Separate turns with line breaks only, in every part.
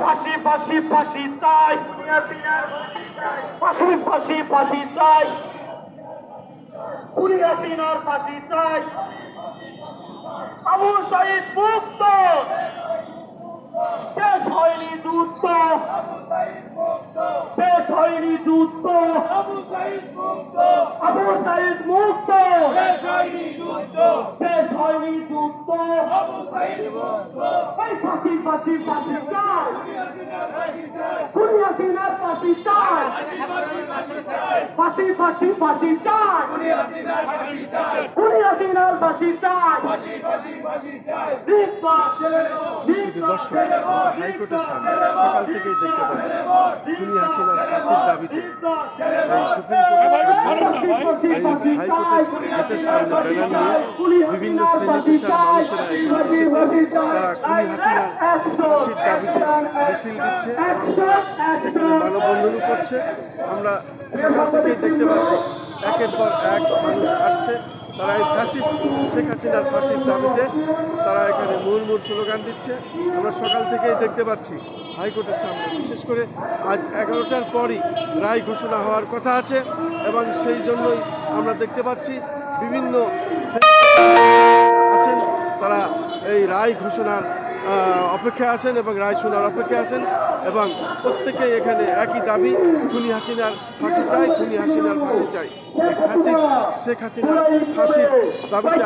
ফাঁসি ফাঁসি ফাঁসি চাই। ফাঁসি ফাঁসি ফাঁসি চাই। কুড়ি হাসিনার ফাঁসি চাই। আবু সাইদ মুক্ত। শেষ হয়নি যুদ্ধ। শেষ হয়নি যুদ্ধ। আবু সাইদ মুক্ত। শেষ হয়নি যুদ্ধ। এই ফাঁসি ফাঁসি ফাঁসি চাই। কুড়ি হাসিনার ফাঁসি চাই। ফাঁসি ফাঁসি ফাঁসি চাই। হাসিনার ফাঁসি চাই।
দর্শক হাইকোর্টের সামনে সকাল থেকেই দেখতে পাচ্ছি। খুনি হাসিনার ফাঁসির দাবিতে। হাইকোর্টের গেটের সামনে ব্যানার নিয়ে বিভিন্ন শ্রেণি পেশার মানুষেরা এখানে এসেছে তারা খুনি হাসিনার ফাঁসির দাবিতে মিছিল দিচ্ছে। মানববন্ধনও করছে। আমরা সকাল থেকেই দেখতে পাচ্ছি। একের পর এক মানুষ আসছে। তারা এই ফ্যাসিস্ট শেখ হাসিনার ফাঁসির দাবিতে তারা এখানে মুহুর্মুর স্লোগান দিচ্ছে। আমরা সকাল থেকেই দেখতে পাচ্ছি হাইকোর্টের সামনে। বিশেষ করে আজ এগারোটার পরই রায় ঘোষণা হওয়ার কথা আছে এবং সেই জন্যই আমরা দেখতে পাচ্ছি বিভিন্ন আছেন। তারা এই রায় ঘোষণার অপেক্ষায় আছেন এবং রায় শোনার অপেক্ষায় আছেন এবং প্রত্যেকে এখানে একই দাবি খুনি হাসিনার ফাঁসি চাই খুনি হাসিনার ফাঁসি চাই শেখ হাসিনার ফাঁসির দাবিতে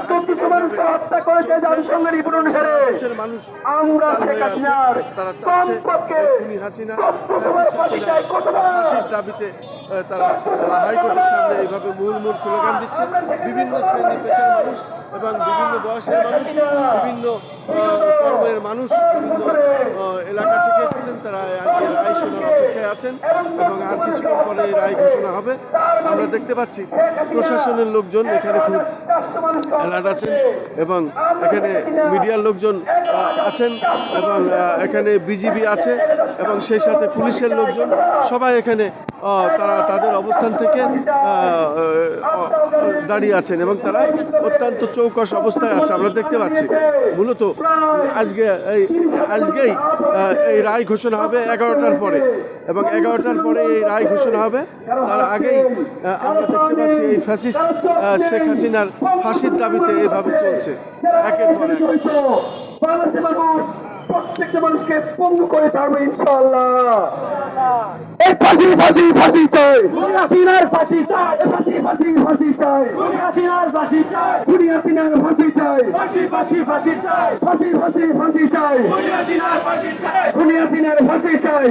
দেশের মানুষ
আমরা
তারা চাচ্ছে খুনি হাসিনা? ফাঁসির দাবিতে তারা হাইকোর্টের সামনে এইভাবে মুহুর্মুর স্লোগান দিচ্ছে। বিভিন্ন শ্রেণি পেশার মানুষ এবং বিভিন্ন বয়সের মানুষ, বিভিন্ন কর্মের মানুষ বিভিন্ন এলাকা থেকে এসেছেন। তারা আজকে রায় শোনার অপেক্ষায় আছেন এবং আর কিছুক্ষণ পরে রায় ঘোষণা হবে। আমরা দেখতে পাচ্ছি প্রশাসনের লোকজন এখানে খুব অ্যালার্ট আছেন এবং এখানে মিডিয়ার লোকজন আছেন এবং এখানে বিজিবি আছে এবং সেই সাথে পুলিশের লোকজন। সবাই এখানে তারা তাদের অবস্থান থেকে দাঁড়িয়ে আছেন এবং তারা অত্যন্ত চৌকস অবস্থায় আছে। আমরা দেখতে পাচ্ছি, মূলত আজকে এই, আজকেই এই রায় ঘোষণা হবে এগারোটার পরে। এবং এগারোটার পরে এই রায় ঘোষণা হবে। তার আগেই আমরা দেখতে পাচ্ছি এই ফ্যাসিস্ট শেখ হাসিনার ফাঁসির দাবিতে এভাবে চলছে। একের পর এক।
প্রত্যেকটা মানুষকে পঙ্গু করে ছাড়বো ইনশাল্লাহ এই ফাঁসি ফাঁসি ফাঁসি চাই। হাসিনার ফাঁসি চাই ফাঁসি ফাঁসি ফাঁসি চাই। হাসিনার ফাঁসি চাই। খুনি হাসিনার ফাঁসি চাই। ফাঁসি ফাঁসি ফাঁসি চাই। ফাঁসি ফাঁসি ফাঁসি চাই। খুনি হাসিনার ফাঁসি চাই। খুনি হাসিনার ফাঁসি চাই।